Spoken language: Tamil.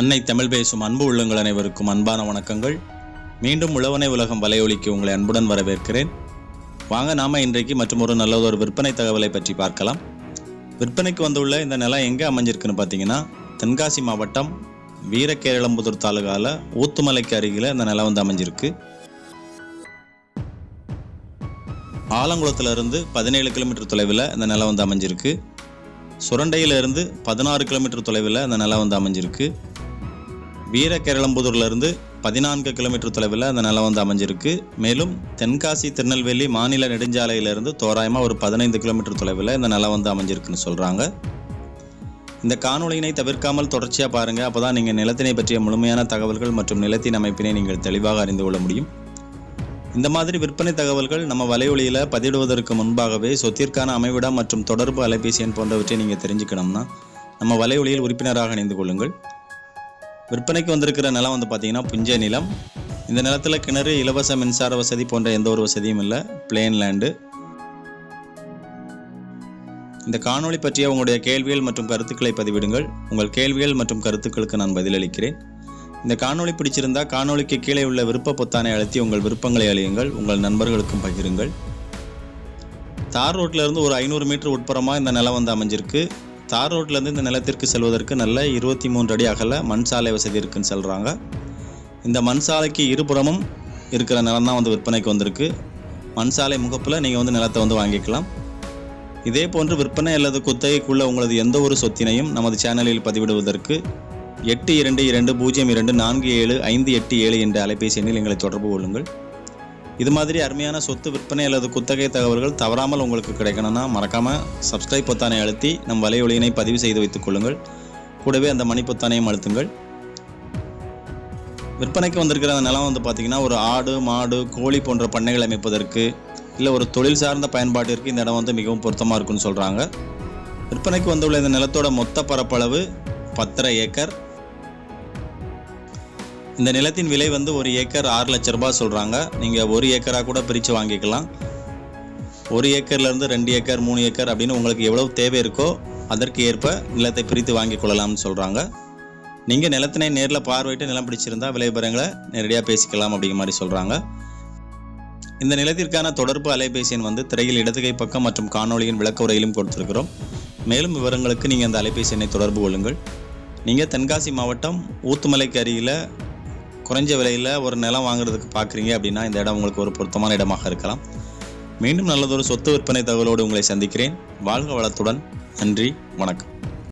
அன்னை தமிழ் பேசும் அன்பு உள்ளங்கள் அனைவருக்கும் அன்பான வணக்கங்கள். மீண்டும் உழவனை உலகம் வலையொலிக்கு உங்களை அன்புடன் வரவேற்கிறேன். வாங்க நாம இன்றைக்கு மற்றொரு நல்லதொரு விற்பனை தகவலை பற்றி பார்க்கலாம். விற்பனைக்கு வந்துள்ள இந்த நிலம் எங்கே அமைஞ்சிருக்குன்னு பார்த்தீங்கன்னா தென்காசி மாவட்டம் வீரகேரளம்புதூர் தாலுகாவில் ஊத்துமலைக்கு அருகில் இந்த நிலம் வந்து அமைஞ்சிருக்கு. ஆலங்குளத்திலிருந்து பதினேழு கிலோமீட்டர் தொலைவில் இந்த நிலம் வந்து அமைஞ்சிருக்கு. சுரண்டையிலிருந்து பதினாறு கிலோமீட்டர் தொலைவில் அந்த நிலம் வந்து அமைஞ்சிருக்கு. வீரகேரளம்புதூர்ல இருந்து பதினான்கு கிலோமீட்டர் தொலைவில் அந்த நிலம் வந்து அமைஞ்சிருக்கு. மேலும் தென்காசி திருநெல்வேலி மாநில நெடுஞ்சாலையிலிருந்து தோராயமாக ஒரு பதினைந்து கிலோமீட்டர் தொலைவில் இந்த நிலம் வந்து அமைஞ்சிருக்குன்னு சொல்கிறாங்க இந்த காணொலியினை தவிர்க்காமல் தொடர்ச்சியாக பாருங்கள் அப்போ தான் நீங்கள் நிலத்தினை பற்றிய முழுமையான தகவல்கள் மற்றும் நிலத்தின் அமைப்பினை நீங்கள் தெளிவாக அறிந்து கொள்ள முடியும். இந்த மாதிரி விற்பனை தகவல்கள் நம்ம வலையொலியில் பதிவிடுவதற்கு முன்பாகவே சொத்திற்கான அமைவிடம் மற்றும் தொடர்பு அலைபேசி எண் போன்றவற்றை நீங்கள் தெரிஞ்சுக்கணும்னா நம்ம வலையொலியில் உறுப்பினராக இணைந்து கொள்ளுங்கள். விற்பனைக்கு வந்திருக்கிற நிலம் வந்து பார்த்தீங்கன்னா புஞ்ச நிலம். இந்த நிலத்தில் கிணறு இலவச மின்சார வசதி போன்ற எந்த ஒரு வசதியும் இல்லை. பிளேன் லேண்டு இந்த காணொளி பற்றிய உங்களுடைய கேள்விகள் மற்றும் கருத்துக்களை பதிவிடுங்கள். உங்கள் கேள்விகள் மற்றும் கருத்துக்களுக்கு நான் பதிலளிக்கிறேன். இந்த காணொளி பிடிச்சிருந்தா காணொளிக்கு கீழே உள்ள விருப்ப பொத்தானை அழுத்தி உங்கள் விருப்பங்களை அழியுங்கள். உங்கள் நண்பர்களுக்கும் பகிருங்கள். தார் ரோட்டிலிருந்து இருந்து ஒரு ஐநூறு மீட்டர் உட்புறமாக இந்த நிலம் வந்து அமைஞ்சிருக்கு. தார் ரோட்லேருந்து இந்த நிலத்திற்கு செல்வதற்கு நல்ல இருபத்தி மூன்று அடி அகல மண் சாலை வசதி இருக்குன்னு சொல்கிறாங்க இந்த மண் சாலைக்கு இருபுறமும் இருக்கிற நிலம் தான் வந்து விற்பனைக்கு வந்திருக்கு. மண் சாலை முகப்பில் நீங்கள் வந்து நிலத்தை வந்து வாங்கிக்கலாம். இதே போன்று விற்பனை அல்லது குத்தகைக்குள்ள உங்களது எந்த ஒரு சொத்தினையும் நமது சேனலில் பதிவிடுவதற்கு எட்டு இரண்டு இரண்டு பூஜ்ஜியம் இரண்டு நான்கு ஏழு ஐந்து எட்டு ஏழு என்ற அலைபேசி எண்ணில் எங்களை தொடர்பு கொள்ளுங்கள். இது மாதிரி அருமையான சொத்து விற்பனை அல்லது குத்தகை தகவல்கள் தவறாமல் உங்களுக்கு கிடைக்கணும்னா மறக்காமல் சப்ஸ்கிரைப் பொத்தானை அழுத்தி நம் வலையொலியினை பதிவு செய்து வைத்துக் கொள்ளுங்கள். கூடவே அந்த மணி பொத்தானையும் அழுத்துங்கள். விற்பனைக்கு வந்திருக்கிற அந்த நிலம் வந்து பார்த்திங்கன்னா ஒரு ஆடு மாடு கோழி போன்ற பண்ணைகள் அமைப்பதற்கு இல்லை ஒரு தொழில் சார்ந்த பயன்பாட்டிற்கு இந்த இடம் வந்து மிகவும் பொருத்தமாக இருக்குன்னு சொல்கிறாங்க விற்பனைக்கு வந்துள்ள இந்த நிலத்தோட மொத்த பரப்பளவு பத்தரை ஏக்கர். இந்த நிலத்தின் விலை வந்து ஒரு ஏக்கர் ஆறு லட்ச ரூபாய் சொல்கிறாங்க நீங்கள் ஒரு ஏக்கராக கூட பிரித்து வாங்கிக்கலாம். ஒரு ஏக்கர்லேருந்து ரெண்டு ஏக்கர் மூணு ஏக்கர் அப்படின்னு உங்களுக்கு எவ்வளவு தேவை இருக்கோ அதற்கு ஏற்ப நிலத்தை பிரித்து வாங்கி கொள்ளலாம்னு சொல்கிறாங்க நீங்கள் நிலத்தினை நேரில் பார்வையிட்டு நிலம் பிடிச்சிருந்தா விளைபரங்களை நேரடியாக பேசிக்கலாம் அப்படிங்கிற மாதிரி சொல்கிறாங்க இந்த நிலத்திற்கான தொடர்பு அலைபேசி எண் வந்து திரையில் இடதுகை பக்கம் மற்றும் காணொளியின் விளக்க உரையிலும் கொடுத்துருக்கிறோம். மேலும் விவரங்களுக்கு நீங்கள் அந்த அலைபேசி எண்ணை தொடர்பு கொள்ளுங்கள். நீங்கள் தென்காசி மாவட்டம் ஊத்துமலைக்கு அருகில் குறைஞ்ச விலையில் ஒரு நிலம் வாங்குறதுக்கு பார்க்குறீங்க அப்படின்னா இந்த இடம் உங்களுக்கு ஒரு பொருத்தமான இடமாக இருக்கலாம். மீண்டும் நல்லதொரு சொத்து விற்பனை தகவலோடு உங்களை சந்திக்கிறேன். வாழ்க வளத்துடன். நன்றி. வணக்கம்.